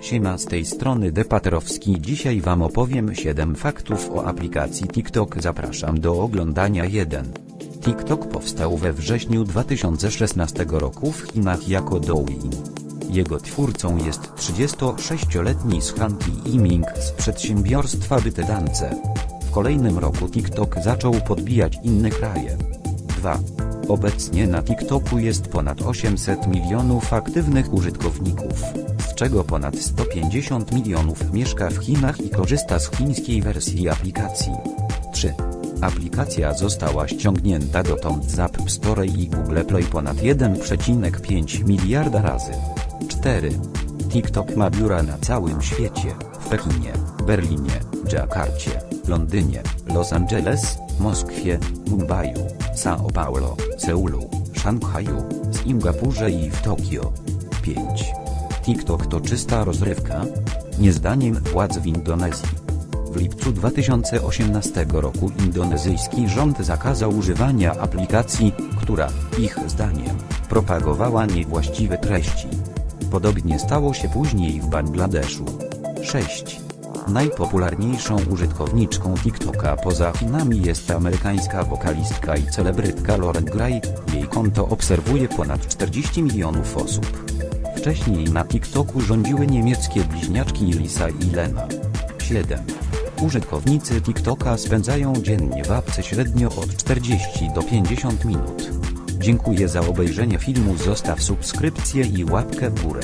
Siema z tej strony Depaterowski dzisiaj wam opowiem 7 faktów o aplikacji TikTok zapraszam do oglądania 1. TikTok powstał we wrześniu 2016 roku w Chinach jako Douyin. Jego twórcą jest 36-letni Shanti Yiming z przedsiębiorstwa ByteDance. W kolejnym roku TikTok zaczął podbijać inne kraje. 2. Obecnie na TikToku jest ponad 800 milionów aktywnych użytkowników, z czego ponad 150 milionów mieszka w Chinach i korzysta z chińskiej wersji aplikacji. 3. Aplikacja została ściągnięta dotąd z App Store i Google Play ponad 1,5 miliarda razy. 4. TikTok ma biura na całym świecie, w Pekinie, Berlinie, Dżakarcie, Londynie, Los Angeles, Moskwie, Mumbaiu, São Paulo, Seulu, Szanghaju, Singapurze i w Tokio. 5. TikTok to czysta rozrywka? Nie zdaniem władz w Indonezji. W lipcu 2018 roku indonezyjski rząd zakazał używania aplikacji, która, ich zdaniem, propagowała niewłaściwe treści. Podobnie stało się później w Bangladeszu. 6. Najpopularniejszą użytkowniczką TikToka poza Chinami jest amerykańska wokalistka i celebrytka Lauren Gray, jej konto obserwuje ponad 40 milionów osób. Wcześniej na TikToku rządziły niemieckie bliźniaczki Lisa i Lena. 7. Użytkownicy TikToka spędzają dziennie w apce średnio od 40 do 50 minut. Dziękuję za obejrzenie filmu zostaw subskrypcję i łapkę w górę.